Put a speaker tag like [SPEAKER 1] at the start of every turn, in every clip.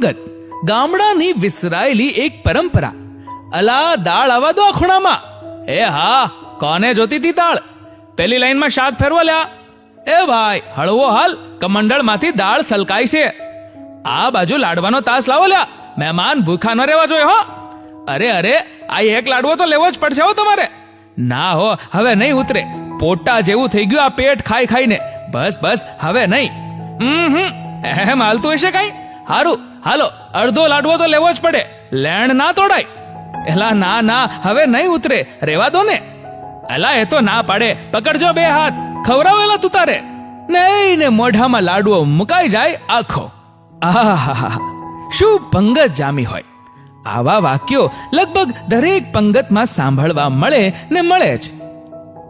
[SPEAKER 1] ગત ગામડાની વિસરાયેલી એક પરંપરા. અલા દાળ આવા દો ખૂણામાં એ હા, કોને જોતી હતી દાળ? પેલી લાઈનમાં શાક ફેરવો લ્યા એ ભાઈ, હળવો હાલ, કમંડળમાંથી દાળ સલકાય છે. આ બાજુ લાડવાનો તાસ લાવો લ્યા મહેમાન ભૂખા ન રહેવા જોઈએ, હો. અરે અરે, આ એક લાડવો તો લેવો જ પડશે, હો, તમારે. ના, હો, હવે નહીં ઉતરે. પોટા જેવું થઈ ગયું આ પેટ ખાઈ ખાઈને. બસ બસ, હવે નહીં. હમ. એમ હાલતું હશે કઈ? હારું હાલો, અડધો લાડવો તો લેવો જ પડે. લેણ ના તોડાય. એલા, ના ના, હવે નહીં ઉતરે. રેવા દો ને. એલા એ તો ના પાડે. પકડજો બે હાથ. ખવરાવેલા તું તારે. નહીં ને મોઢામાં લાડવો મુકાઈ જાય આખો. આહાહાહા. શું પંગત જામી હોય? આવા વાક્યો લગભગ દરેક પંગતમાં સાંભળવા મળે ને મળે જ.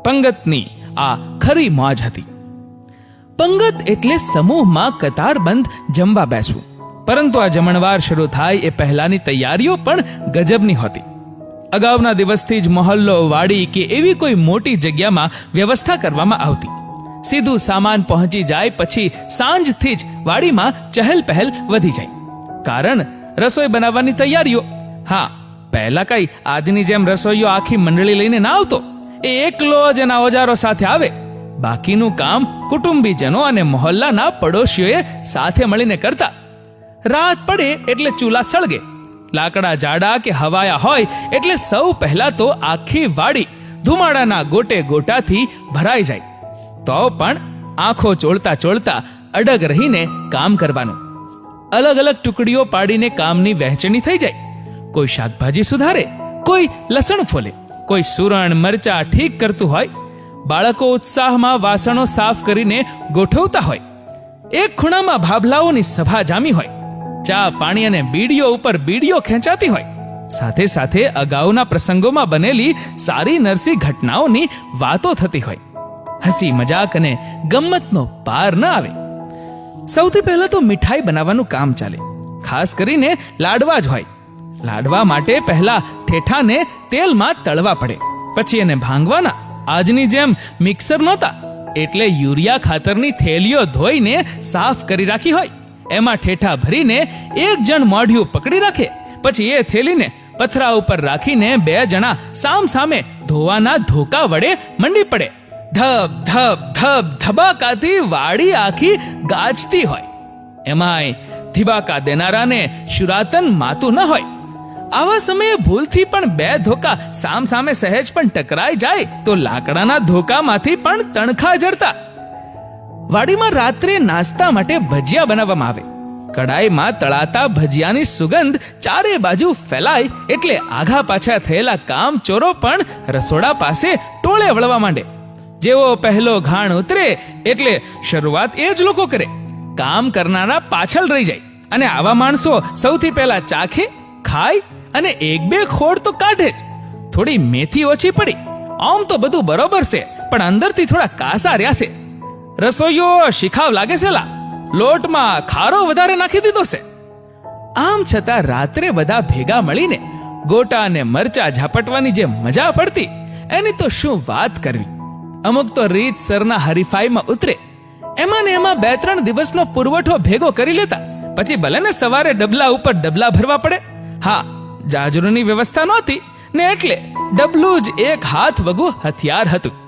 [SPEAKER 1] પંગતની આ ખરી મોજ હતી. પંગત એટલે સમૂહમાં કતારબંધ જમવા બેસવું. પરંતુ આ જમણવાર શરૂ થાય એ પહેલાની તૈયારીઓ પણ ગજબની હોતી. અગાઉના દિવસથી જ મહોલ્લો, વાડી કે એવી કોઈ મોટી જગ્યામાં વ્યવસ્થા કરવામાં આવતી. સીધું સામાન પહોંચી જાય પછી સાંજથી જ વાડીમાં ચહેલ પહેલ વધી જાય. કારણ રસોઈ બનાવવાની તૈયારીઓ. હા, પહેલા કઈ આજની જેમ રસોઈયો આખી મંડળી લઈને ના આવતો. એ એકલો જ એના ઓજારો સાથે આવે. બાકીનું કામ કુટુંબીજનો અને મોહલ્લાના પડોશીઓએ સાથે મળીને કરતા. રાત પડે એટલે ચૂલા સળગે. લાકડા જાડા કે હવાયા હોય એટલે સૌ પહેલા તો આખી વાડી ધુમાડાના ગોટે ગોટાથી ભરાઈ જાય. તો પણ આંખો ચોળતા ચોળતા અડગ રહીને કામ કરવાનું. અલગ અલગ ટુકડીઓ પાડીને કામની વહેંચણી થઈ જાય. કોઈ શાકભાજી સુધારે, કોઈ લસણ ફોલે, કોઈ સુરણ મરચા ઠીક કરતું હોય. બાળકો ઉત્સાહમાં વાસણો સાફ કરીને ગોઠવતા હોય. એક ખૂણામાં ભાભલાઓની સભા જામી હોય. ચા, પાણી અને બીડીઓ ઉપર બીડીઓ ખેંચાતી હોય. સાથે સાથે અગાઉના પ્રસંગોમાં બનેલી સારી નરસી ઘટનાઓની વાતો થતી હોય. હસી, મજાક અને ગમ્મતનો પાર ન આવે. સૌથી પહેલા તો મીઠાઈ બનાવવાનું કામ ચાલે. ખાસ કરીને લાડવા જ હોય. લાડવા માટે પહેલા ઠેઠાને તેલમાં તળવા પડે. પછી એને ભાંગવાના. આજની જેમ મિક્સર નહોતા. એટલે યુરિયા ખાતરની થેલીઓ ધોઈને સાફ કરી રાખી હોય. એમાં ઠેઠા ભરીને એક જણ મોઢિયું પકડી રાખે. પછી એ થેલીને પથરા ઉપર રાખીને બે જણા સામ સામે ધોવાના ધોકા વડે મંડી પડે. ધબ ધબ ધબ, ધબાકાથી વાડી આખી ગાજતી હોય. એમાંય ધીબાકા દેનારાને શુરાતન માતું ન હોય. આવા સમયે ભૂલથી પણ બે ધોકા સામ સામે સહેજ પણ ટકરાઈ જાય તો લાકડાના ધોકામાંથી પણ તણખા જડતા. વાડીમાં રાત્રે નાસ્તા માટે ભજીયા બનાવવામાં આવે. કડાઈમાં તળાતા ભજીયાની સુગંધ ચારે બાજુ ફેલાય એટલે આઘા પાછા થયેલા કામ ચોરો પણ રસોડા પાસે ટોળે વળવા માંડે. જેવો પહેલો ઘાણ ઉતરે એટલે શરૂઆત એ જ લોકો કરે. કામ કરનારા પાછળ રહી જાય અને આવા માણસો સૌથી પહેલા ચાખે, ખાય અને એક બે ખોડ તો કાઢે જ. થોડી મેથી ઓછી પડી. આમ તો બધું બરોબર છે, પણ અંદરથી થોડા કાસા રહ્યા છે. રસોઈયો શિખાવ લાગે છે લા. લોટમાં ખારો વધારે નાખી દીધો છે. આમ છતાં રાત્રે બધા ભેગા મળીને ગોટા અને મરચા ઝાપટવાની જે મજા પડતી, એની તો શું વાત કરવી? અમુક તો રીતસરના હરીફાઈમાં ઉતરે. એમાં ને એમાં બે ત્રણ દિવસનો પુરવઠો ભેગો કરી લેતા, પછી ભલે ને સવારે ડબલા ઉપર ડબલા ભરવા પડે. હા, જાજરૂની વ્યવસ્થા નહોતી ને એટલે ડબલું જ એક હાથ વગુ હથિયાર હતું.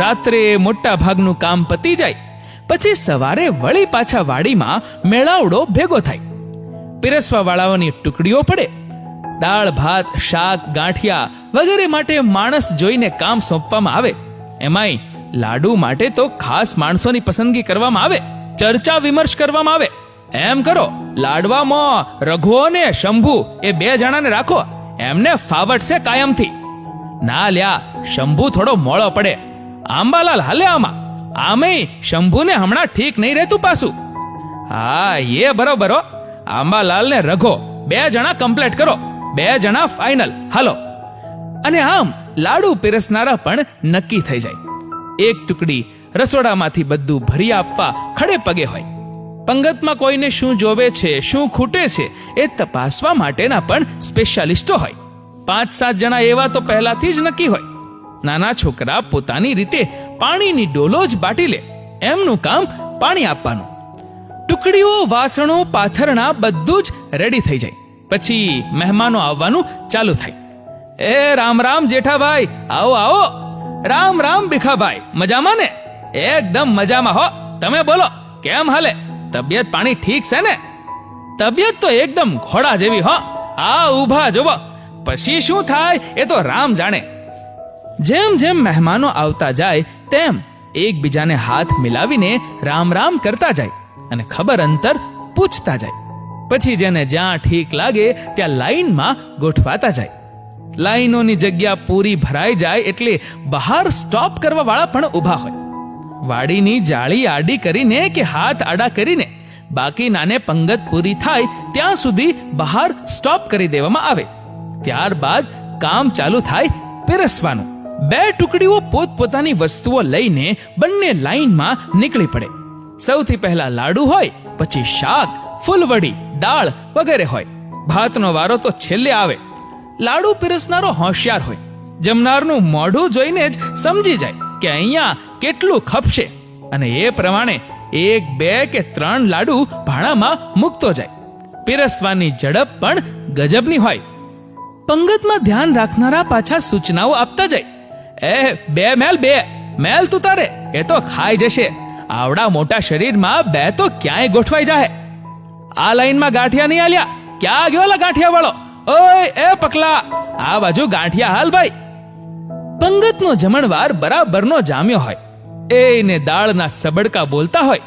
[SPEAKER 1] રાત્રે મોટા ભાગનું કામ પતી જાય. પછી સવારે વળી પાછા વાડીમાં મેળાવડો ભેગો થાય. પીરસવા વાળાઓની ટુકડીઓ પડે. દાળ, ભાત, શાક, ગાંઠિયા વગેરે માટે માણસ જોઈને કામ સોંપવામાં આવે. એમાંય લાડુ માટે તો ખાસ માણસોની પસંદગી કરવામાં આવે. ચર્ચા વિમર્શ કરવામાં આવે. એમ કરો, લાડવામાં રઘુ ને શંભુ એ બે જણાને રાખો. એમને ફાવટશે કાયમથી. ના લ્યા, શંભુ થોડો મોળો પડે. આંબાલાલ હાલે આમાં. આમેય શંભુને હમણાં ઠીક નહીં રહેતું પાછું. હા, એ બરોબર હો. આંબાલાલ ને રઘો. બે જણા કમ્પ્લીટ કરો. બે જણા ફાઇનલ હાલો. અને આમ લાડુ પીરસનારા પણ નક્કી થઈ જાય. એક ટુકડી રસોડામાંથી બધું ભરી આપવા ખડે પગે હોય. પંગતમાં કોઈને શું જોવે છે, શું ખૂટે છે, એ તપાસવા માટેના પણ સ્પેશિયાલિસ્ટો હોય. પાંચ સાત જણા એવા તો પહેલાથી જ નક્કી હોય. નાના છોકરા પોતાની રીતે પાણીની ડોલો જ બાટી લે. એમનું કામ પાણી આપવાનું. ટુકડીઓ, વાસણો, પાથરણા બધું જ રેડી થઈ જાય. પછી મહેમાનો આવવાનું ચાલુ થાય. એ રામ રામ જેઠાભાઈ, આવો આવો. રામ રામ ભીખાભાઈ, મજામાં ને? એકદમ મજામાં હો. તમે બોલો, કેમ હાલે? તબિયત પાણી ઠીક છે ને? તબિયત તો એકદમ ઘોડા જેવી હો. આ ઊભા જોવો. પછી શું થાય એ તો રામ જાણે. જેમ જેમ મહેમાનો આવતા જાય, તેમ એકબીજાને હાથ મિલાવીને રામ રામ કરતા જાય અને ખબર અંતર પૂછતા જાય. પછી જેને જ્યાં ઠીક લાગે, ત્યાં લાઈનમાં ગોઠવાતા જાય. લાઈનોની જગ્યા પૂરી ભરાઈ જાય એટલે બહાર સ્ટોપ કરવા વાળા પણ ઊભા હોય. વાડીની જાળી આડી કરીને કે હાથ આડા કરીને બાકી નાને પંગત પૂરી થાય, ત્યાં સુધી બહાર સ્ટોપ કરી દેવામાં આવે. ત્યારબાદ કામ ચાલુ થાય, પીરસવાનું. બે ટુકડીઓ પોતપોતાની વસ્તુઓ લઈને બંને લાઈનમાં નીકળી પડે. સૌથી પહેલા લાડુ હોય, પછી શાક, ફૂલવડી, દાળ વગેરે હોય. ભાતનો વારો તો છેલ્લે આવે. લાડુ પીરસનારો હોશિયાર હોય. જમનારનું મોઢું જોઈને જ સમજી જાય કે અહીંયા કેટલું ખપશે. અને એ પ્રમાણે એક, બે કે ત્રણ લાડુ ભાણામાં મૂકતો જાય. પીરસવાની ઝડપ પણ ગજબની હોય. પંગતમાં ધ્યાન રાખનારા પાછા સૂચનાઓ આપતા જાય. એ, બે મેલ બે. મેલ તું તારે. એ તો ખાઈ જશે. આવડા મોટા શરીરમાં બે તો ક્યાંય ગોઠવાઈ જાય આ લાઈનમાં ગાંઠિયા નહીં આલ્યા. ક્યાં ગયો લા ગાંઠિયા વાળો ઓય, એ પકલા. આ બાજુ ગાંઠિયા હાલ ભાઈ. પંગતનો જમણવાર બરાબરનો જામ્યો હોય. એને દાળના સબડકા બોલતા હોય.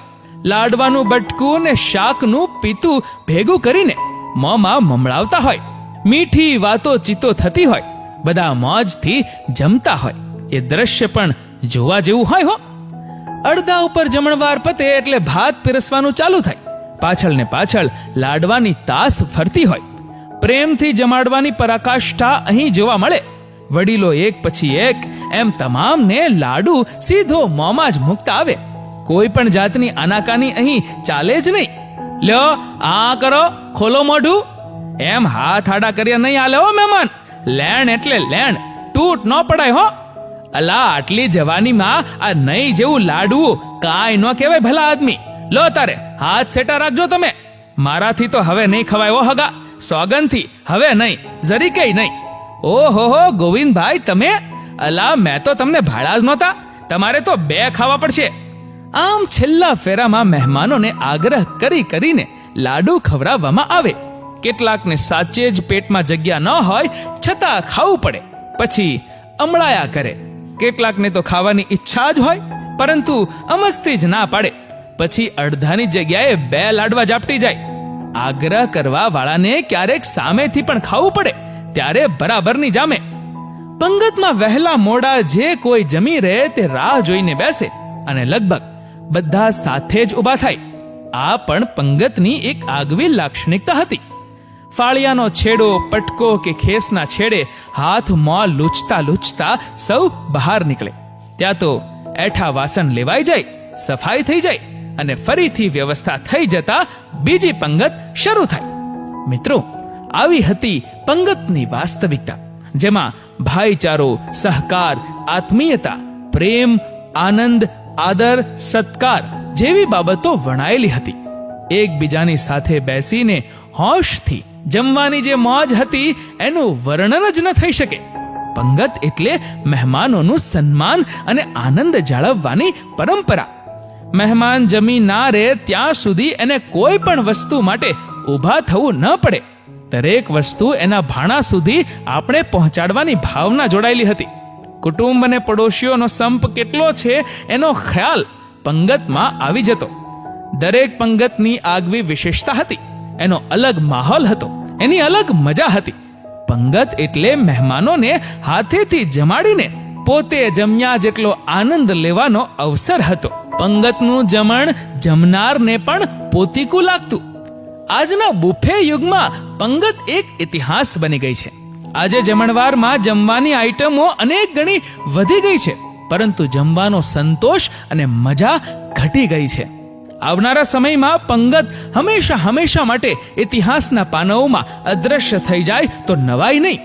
[SPEAKER 1] લાડવાનું બટકું ને શાકનું પીતું ભેગું કરીને મોંમાં મમળાવતા હોય. મીઠી વાતો ચીતો થતી હોય. બધા મોજથી જમતા હોય. એ દ્રશ્ય પણ જોવા જેવું હોય હો. અડધા ઉપર જમણવાર પતે એટલે ભાત પીરસવાનું ચાલુ થાય. પાછળ ને પાછળ લાડવાની તાસ ફરતી હોય. પ્રેમથી જમાડવાની પરાકાષ્ઠા અહીં જોવા મળે. વડીલો એક પછી એક, એમ તમામને લાડુ સીધો મોંમાં જ મુકતા આવે. કોઈ પણ જાતની આનાકાની અહીં ચાલે જ નહીં. લ્યો, આ કરો, ખોલો મોઢું. એમ હાથ આડા કર્યા નહીં આલે હો મહેમાન. લેણ એટલે લેણ. તૂટ ન પડાય હો. અલા, આટલી જવાનીમાં આ નહીં જેવું લાડવું કાંઈ ન કહેવાય ભલા આદમી. લો તારે, હાથ સેટા રાખજો તમે. મારાથી તો હવે નહીં ખવાય ઓ હગા. સોગંદથી હવે નહીં જરી કઈ નહીં ઓહો હો, ગોવિંદભાઈ, તમે? અલા, મેં તો તમને ભાડા જ નહોતા. તમારે તો બે ખાવા પડશે. આમ છેલ્લા ફેરામાં મહેમાનોને આગ્રહ કરી કરીને લાડુ ખવડાવવામાં આવે. કેટલાકને સાચે જ પેટમાં જગ્યા ન હોય, છતાં ખાવું પડે, પછી અમળાયા કરે. કેટલાકને તો ખાવાની ઈચ્છા જ હોય, પરંતુ અમસ્તી જ ના પાડે. પછી અડધાની જગ્યાએ બે લાડવા ઝાપટી જાય. આગ્રહ કરવા વાળાને ક્યારેક સામેથી પણ ખાવું પડે, ત્યારે બરાબરની જામે. પંગતમાં વહેલા મોડા જે કોઈ જમી રહે તે રાહ જોઈને બેસે અને લગભગ બધા સાથે જ ઊભા થાય. આ પણ પંગતની એક આગવી લાક્ષણિકતા હતી. ફાળિયાનો છેડો, પટકો કે ખેસના છેડે હાથ મોં લૂછતા લૂછતા સૌ બહાર નીકળે. ત્યાં તો એઠા વાસણ લેવાઈ જાય, સફાઈ થઈ જાય અને ફરીથી વ્યવસ્થા થઈ જતા બીજી પંગત શરૂ થાય. મિત્રો, આવી હતી પંગતની વાસ્તવિકતા, જેમાં ભાઈચારો, સહકાર, આત્મીયતા, પ્રેમ, આનંદ, આદર, સત્કાર જેવી બાબતો વણાયેલી હતી. એકબીજાની સાથે બેસીને હોશથી જમવાની જે મોજ હતી, એનું વર્ણન જ ન થઈ શકે. પંગત એટલે મહેમાનોનું સન્માન અને આનંદ જાળવવાની પરંપરા. મહેમાન જમી ના રહે ત્યાં સુધી એને કોઈ પણ વસ્તુ માટે ઊભા થવું ન પડે. દરેક વસ્તુ એના ભાણા સુધી આપણે પહોંચાડવાની ભાવના જોડાયેલી હતી. કુટુંબ અને પડોશીઓનો સંપ કેટલો છે એનો ખ્યાલ પંગતમાં આવી જતો. દરેક પંગતની આગવી વિશેષતા હતી. એનો અલગ માહોલ હતો. એની અલગ મજા હતી. પંગત એટલે મહેમાનોને હાથેથી જમાડીને પોતે જમ્યા જેટલો આનંદ લેવાનો અવસર હતો. પંગતનું જમણ જમનારને પણ પોતીકું લાગતું. આજના બુફે યુગમાં પંગત એક ઇતિહાસ બની ગઈ છે. આજે જમણવારમાં જમવાની આઈટમો અનેક ગણી વધી ગઈ છે, પરંતુ જમવાનો સંતોષ અને મજા ઘટી ગઈ છે. આવનારા સમયમાં પંગત હંમેશા હંમેશા માટે ઇતિહાસના પાનાઓમાં અદ્રશ્ય થઈ જાય તો નવાઈ નહીં.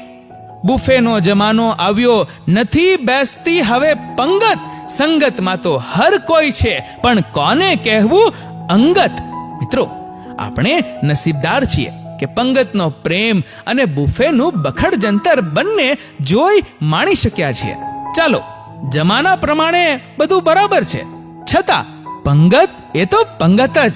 [SPEAKER 1] બુફેનો જમાનો આવ્યો નથી બેસતી હવે પંગત. સંગતમાં તો હર કોઈ છે, પણ કોને કહેવું? અંગત. મિત્રો, આપણે નસીબદાર છીએ કે પંગતનો પ્રેમ અને બુફેનું બખડ જંતર બંને જોઈ માણી શક્યા છીએ. ચાલો, જમાના પ્રમાણે બધું બરાબર છે. છતાં, પંગત એ તો પંગત જ.